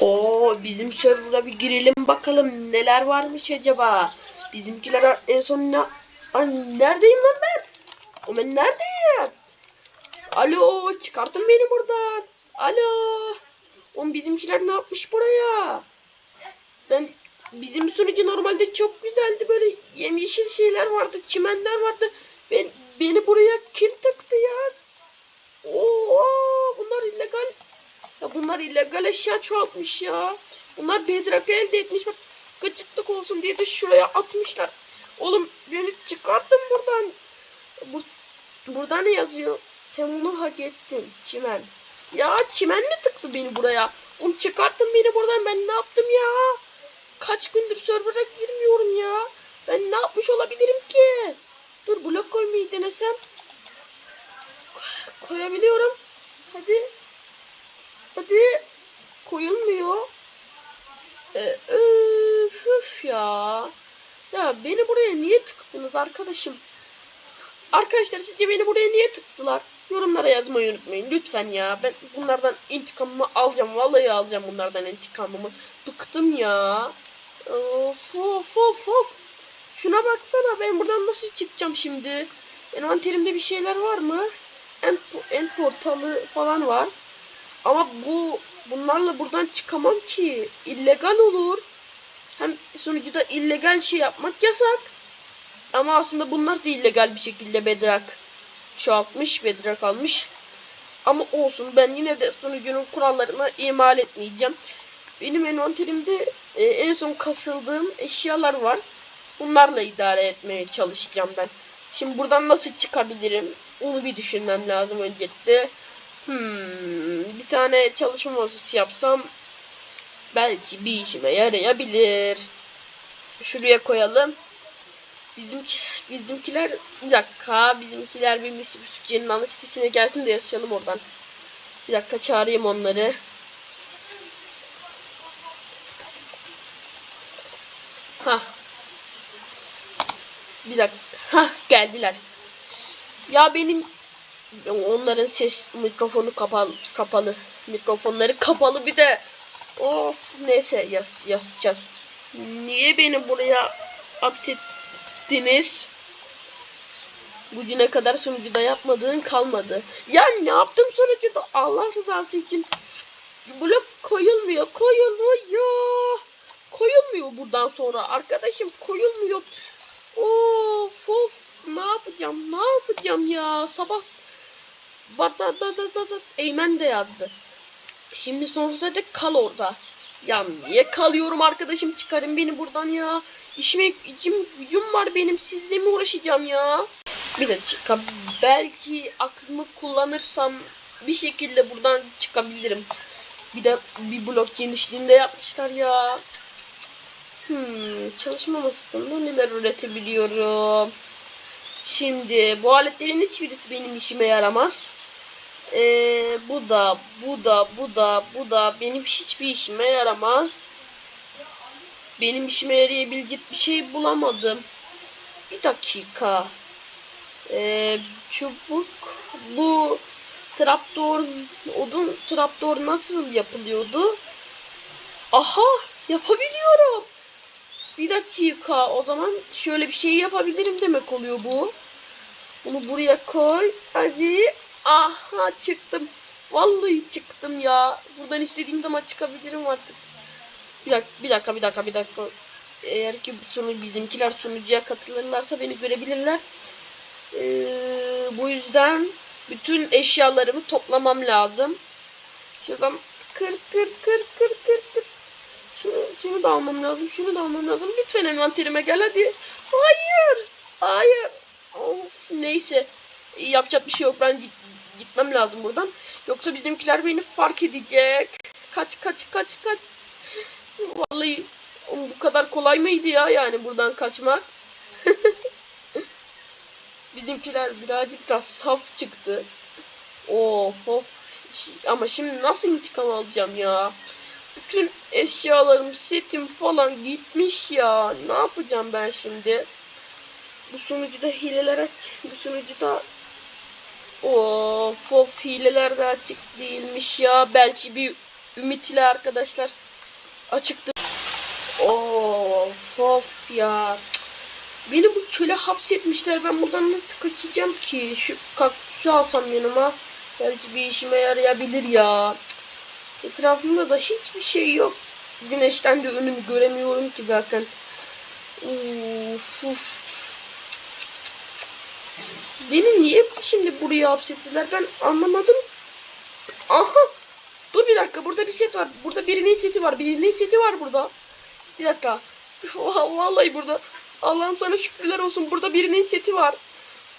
Oo bizim server'a bir girelim bakalım neler varmış acaba. Bizimkiler en son ne... Ay, neredeyim lan ben? O ben neredeyim? Alo çıkartın beni buradan. Alo. Oğlum bizimkiler ne yapmış buraya? Ben bizim sunucu normalde çok güzeldi böyle yemyeşil şeyler vardı, çimenler vardı. Ben beni buraya kim tıktı ya? Oo bunlar illegal eşya çoğaltmış ya. Bunlar Bedrock'ı elde etmiş. Bak gıcıklık olsun diye de şuraya atmışlar. Oğlum beni çıkartın buradan. Bu, burada ne yazıyor? Sen bunu hak ettin çimen. Ya çimen mi tıktı beni buraya? Oğlum çıkartın beni buradan ben ne yaptım ya? Kaç gündür server'a girmiyorum ya. Ben ne yapmış olabilirim ki? Dur blok koymayı denesem. Koy- Koyabiliyorum. Hadi. Hadi. Koyulmuyor. Ee, öf, öf ya. Ya beni buraya niye tıktınız arkadaşım? Arkadaşlar sizce beni buraya niye tıktılar? Yorumlara yazmayı unutmayın lütfen ya. Ben bunlardan intikamımı alacağım. Vallahi alacağım bunlardan intikamımı. Bıktım ya. Of of of of. Şuna baksana ben buradan nasıl çıkacağım şimdi? Envanterimde bir şeyler var mı? En, en portalı falan var. Ama bu bunlarla buradan çıkamam ki. İllegal olur. Hem sonucuda illegal şey yapmak yasak. Ama aslında bunlar da illegal bir şekilde bedrak çoğaltmış, bedrak almış. Ama olsun ben yine de sunucunun kurallarına imal etmeyeceğim. Benim envanterimde e, en son kasıldığım eşyalar var. Bunlarla idare etmeye çalışacağım ben. Şimdi buradan nasıl çıkabilirim? Onu bir düşünmem lazım öncelikle. Hmm, bir tane çalışma masası yapsam belki bir işime yarayabilir. Şuraya koyalım. Bizimki, bizimkiler bir dakika bizimkiler bir Mr. Sütçü'nün ana sitesine gelsin de yazışalım oradan. Bir dakika çağırayım onları. Ha. Bir dakika. Ha geldiler. Ya benim onların ses mikrofonu kapalı kapalı. Mikrofonları kapalı bir de. Of neyse yaz yazacağız. Niye beni buraya hapsettiniz? Bugüne kadar sunucuda yapmadığın kalmadı. Ya ne yaptım sunucuda? Allah rızası için. Blok koyulmuyor, koyulmuyor. Koyulmuyor buradan sonra. Arkadaşım koyulmuyor. Of of ne yapacağım ne yapacağım ya sabah Bat bat bat bat bat bat. Eymen de yazdı. Şimdi sonsuza dek kal orada. Ya niye kalıyorum arkadaşım çıkarın beni buradan ya. İşime içim gücüm var benim sizle mi uğraşacağım ya. Bir dakika belki aklımı kullanırsam bir şekilde buradan çıkabilirim. Bir de bir blok genişliğinde yapmışlar ya. Hmm, çalışma masasında neler üretebiliyorum. Şimdi bu aletlerin hiçbirisi benim işime yaramaz. Ee, bu da, bu da, bu da, bu da benim hiçbir işime yaramaz. Benim işime yarayabilecek bir şey bulamadım. Bir dakika. Ee, çubuk. Bu trapdoor, odun trapdoor nasıl yapılıyordu? Aha, yapabiliyorum. Bir dakika. O zaman şöyle bir şey yapabilirim demek oluyor bu. Bunu buraya koy. Hadi. Aha çıktım. Vallahi çıktım ya. Buradan istediğim zaman çıkabilirim artık. Bir dakika, bir dakika, bir dakika, bir dakika. Eğer ki sunu bizimkiler sunucuya katılırlarsa beni görebilirler. Ee, bu yüzden bütün eşyalarımı toplamam lazım. Şuradan kır kır kır kır kır kır. Şunu, şunu da almam lazım. Şunu da almam lazım. Lütfen envanterime gel hadi. Hayır. Hayır. Of neyse. Yapacak bir şey yok. Ben gitmem lazım buradan. Yoksa bizimkiler beni fark edecek. Kaç kaç kaç kaç. Vallahi bu kadar kolay mıydı ya yani buradan kaçmak? Bizimkiler birazcık da saf çıktı. Of. Ama şimdi nasıl intikam alacağım ya? Bütün eşyalarım, setim falan gitmiş ya. Ne yapacağım ben şimdi? Bu sunucuda hileler aç. Bu sunucuda Of of hileler de açık değilmiş ya. Belki bir ümit ile arkadaşlar açıktı. Of of ya. Beni bu çöle hapsetmişler. Ben buradan nasıl kaçacağım ki? Şu kaktüsü alsam yanıma. Belki bir işime yarayabilir ya. Etrafımda da hiçbir şey yok. Güneşten de önümü göremiyorum ki zaten. Uf, uf. Beni niye şimdi buraya hapsettiler ben anlamadım. Aha. Dur bir dakika burada bir set var. Burada birinin seti var. Birinin seti var burada. Bir dakika. Vallahi burada. Allah'ım sana şükürler olsun. Burada birinin seti var.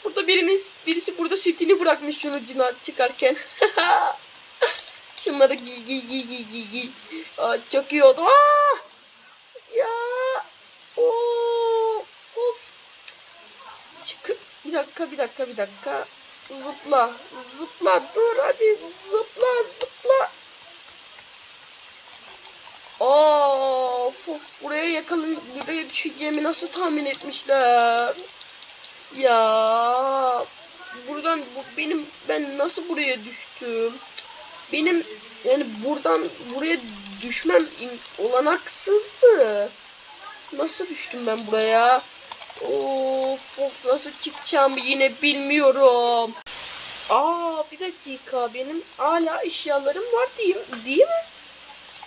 Burada birinin birisi burada setini bırakmış şunu cina çıkarken. Şunları giy giy giy giy giy giy. Aa, çok iyi oldu. Aa! Ya. Oo. Of. Çık. Bir dakika bir dakika bir dakika. Zıpla. Zıpla. Dur hadi zıpla zıpla. Of, of buraya yakalı buraya düşeceğimi nasıl tahmin etmişler? Ya buradan bu benim ben nasıl buraya düştüm? Benim yani buradan buraya düşmem olanaksızdı. Nasıl düştüm ben buraya? Of of nasıl çıkacağımı yine bilmiyorum. Aa bir dakika benim hala eşyalarım var değil, değil mi?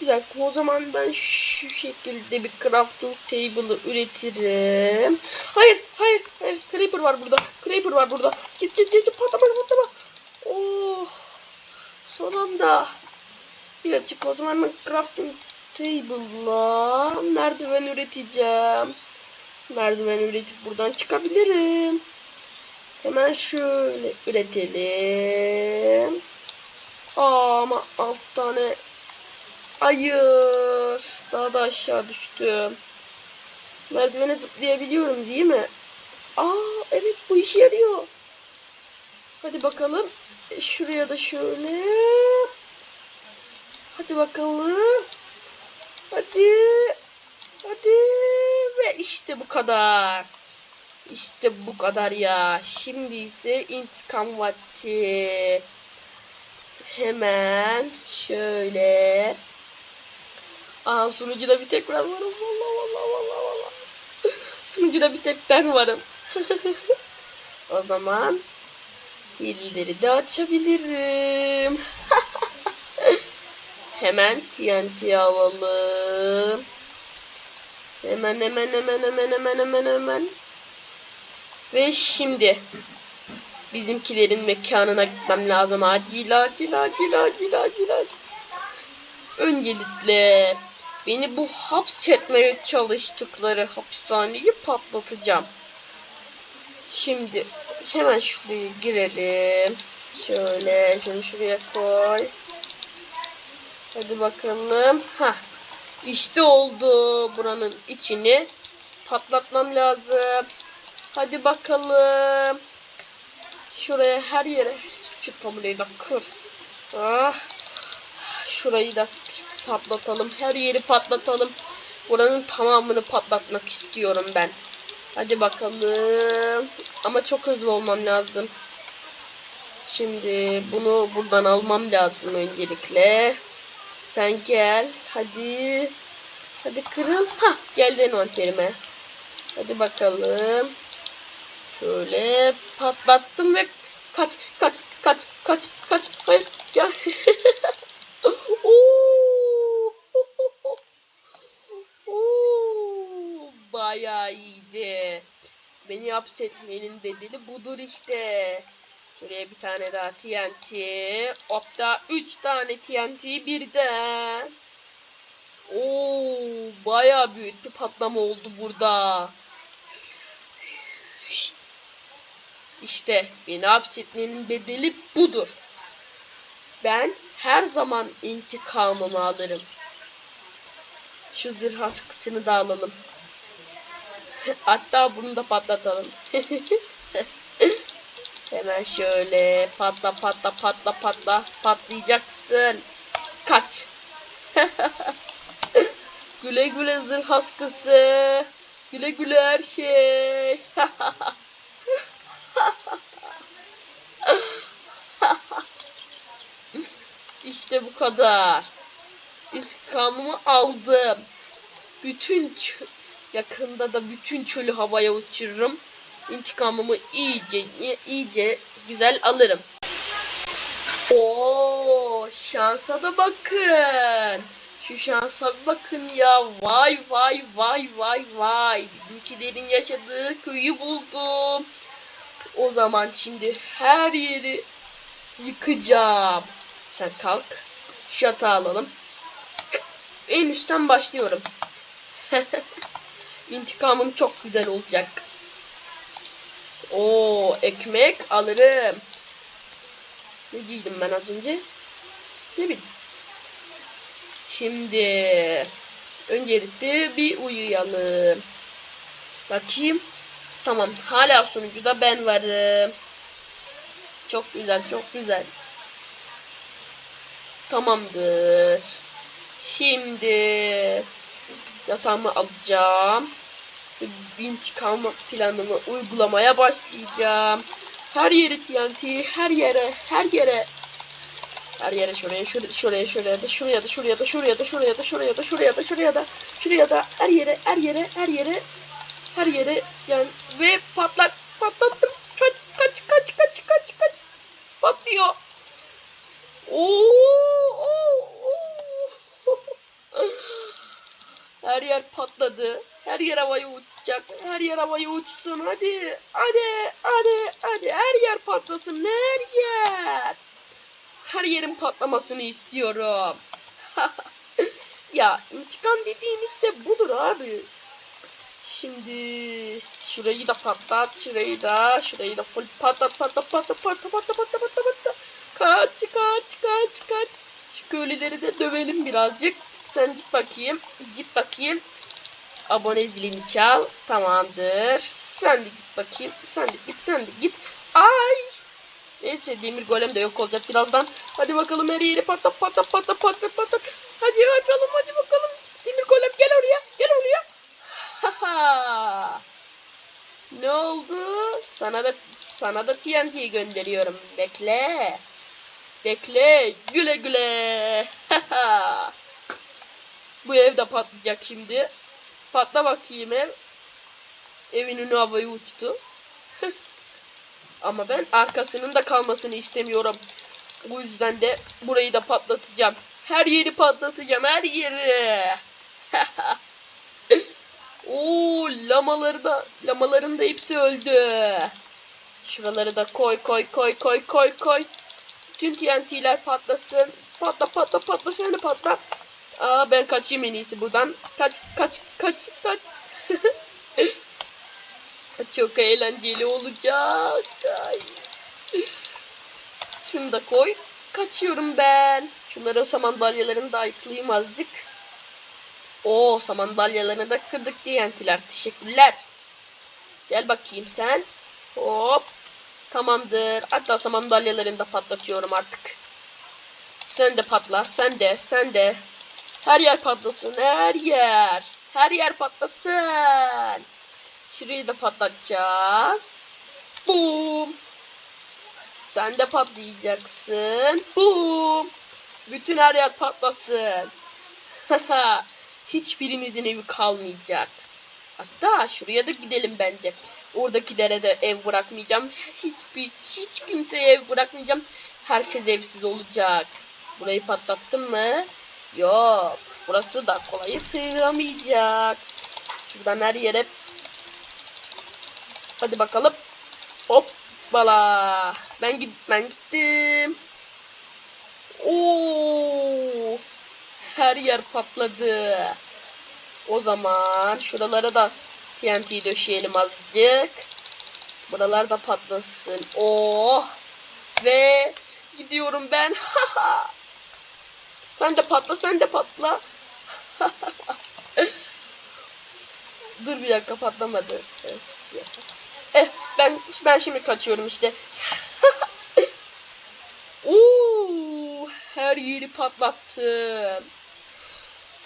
Bir dakika o zaman ben şu şekilde bir crafting table'ı üretirim. Hayır hayır hayır creeper var burada. Creeper var burada. Git git git patlama patlama. Oh son anda. Bir dakika o zaman ben crafting table'la merdiven üreteceğim. Merdiven üretip buradan çıkabilirim. Hemen şöyle üretelim. Aa, ama alt tane Hayır. Daha da aşağı düştüm. Merdivene zıplayabiliyorum değil mi? Aa evet bu işe yarıyor. Hadi bakalım. E, Şuraya da şöyle. Hadi bakalım. Hadi. Hadi. İşte bu kadar. İşte bu kadar ya. Şimdi ise intikam vakti. Hemen şöyle. Aa sunucuda bir tek ben varım. Valla valla valla valla. Sunucuda bir tek ben varım. o zaman hilleri de açabilirim. hemen TNT alalım. Hemen hemen hemen hemen hemen hemen hemen. Ve şimdi bizimkilerin mekanına gitmem lazım. Acil acil acil acil acil acil. Öncelikle beni bu hapsetmeye çalıştıkları hapishaneyi patlatacağım. Şimdi hemen şuraya girelim. Şöyle şunu şuraya koy. Hadi bakalım. Ha. İşte oldu. Buranın içini patlatmam lazım. Hadi bakalım. Şuraya her yere şu tabelayı da kır. Ah. Şurayı da patlatalım. Her yeri patlatalım. Buranın tamamını patlatmak istiyorum ben. Hadi bakalım. Ama çok hızlı olmam lazım. Şimdi bunu buradan almam lazım öncelikle. Sen gel. Hadi. Hadi kırıl. Ha, geldin envanterime. Hadi bakalım. Şöyle patlattım ve kaç kaç kaç kaç kaç hayır gel. Bayağı iyiydi. Beni hapsetmenin bedeli budur işte. Şuraya bir tane daha TNT. Hatta 3 tane TNT birden. Oo, bayağı büyük bir patlama oldu burada. İşte beni hapsetmenin bedeli budur. Ben her zaman intikamımı alırım. Şu zırh askısını da alalım. Hatta bunu da patlatalım. Hemen şöyle patla patla patla patla patlayacaksın. Kaç. güle güle zırh askısı. Güle güle her şey. İşte bu kadar. intikamımı aldım. Bütün yakında da bütün çölü havaya uçururum. İntikamımı iyice iyice güzel alırım. Oo, şansa da bakın. Şu şansa bakın ya. Vay vay vay vay vay. Bizimkilerin yaşadığı köyü buldum. O zaman şimdi her yeri yıkacağım. Sen kalk. Şu yatağı alalım. En üstten başlıyorum. İntikamım çok güzel olacak. Oo, ekmek alırım. Ne giydim ben az önce? Ne bileyim. Şimdi öncelikle bir uyuyalım. Bakayım. Tamam. Hala sunucuda ben varım. Çok güzel, çok güzel. Tamamdır. Şimdi yatağımı alacağım. İntikam planımı uygulamaya başlayacağım. Her yere TNT, her yere, her yere. Her yere şuraya, şuraya, şuraya, şuraya da, şuraya da, şuraya da, şuraya da, şuraya da, şuraya da, şuraya da, şuraya da, şuraya da, her yere, her yere, her yere, her yere yani ve patlak, patlattım. Kaç, kaç, kaç, kaç, kaç, kaç. Patlıyor. Oo, oo, oo. Her yer patladı. Her yer havaya uçacak. Her yer havaya uçsun. Hadi. Hadi. Hadi. Hadi. Her yer patlasın. Her yer. Her yerin patlamasını istiyorum. ya intikam dediğim işte budur abi. Şimdi şurayı da patlat. Şurayı da. Şurayı da full patlat patlat patlat patlat patlat patlat patlat patlat. Kaç kaç kaç kaç. Şu köylüleri de dövelim birazcık. Sen git bakayım. Git bakayım. Abone zilini çal. Tamamdır. Sen de git bakayım. Sen de git. Sen de git. Neyse demir golem de yok olacak birazdan. Hadi bakalım her yeri patlat patlat patlat patlat patlat. Hadi bakalım hadi bakalım. Demir golem gel oraya. Gel oraya. Haha. ne oldu? Sana da sana da TNT gönderiyorum. Bekle. Bekle. Güle güle. Haha. Bu ev de patlayacak şimdi. Patla bakayım ev. Evin önü havaya uçtu. Ama ben arkasının da kalmasını istemiyorum. Bu yüzden de burayı da patlatacağım. Her yeri patlatacağım. Her yeri. Oo, lamaları da lamaların da hepsi öldü. Şuraları da koy koy koy koy koy koy. Bütün TNT'ler patlasın. Patla patla patla sen de patla. Aa ben kaçayım en iyisi buradan. Kaç kaç kaç kaç. Çok eğlenceli olacak. Ay. Şunu da koy. Kaçıyorum ben. Şunların samandalyalarını da ayıklayayım azıcık. Oo samandalyalarını da kırdık TNT'ler. Teşekkürler. Gel bakayım sen. Hop. Tamamdır. Hatta samandalyalarını da patlatıyorum artık. Sen de patla. Sen de. Sen de. Her yer patlasın. Her yer. Her yer patlasın. Şurayı da patlatacağız. Boom. Sen de patlayacaksın. Boom. Bütün her yer patlasın. Hiçbirinizin evi kalmayacak. Hatta şuraya da gidelim bence. Oradaki derede ev bırakmayacağım. Hiçbir hiç kimseye ev bırakmayacağım. Herkes evsiz olacak. Burayı patlattım mı? Yok. Burası da kolay sığamayacak. Şuradan her yere Hadi bakalım. Hoppala. Ben git ben gittim. Oo! Her yer patladı. O zaman şuralara da TNT döşeyelim azıcık. Buralar da patlasın. Oh! Ve gidiyorum ben. sen de patla, sen de patla. Dur bir dakika patlamadı. Eh ben ben şimdi kaçıyorum işte. Oo, her yeri patlattım.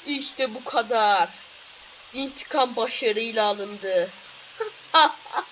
İşte bu kadar. İntikam başarıyla alındı.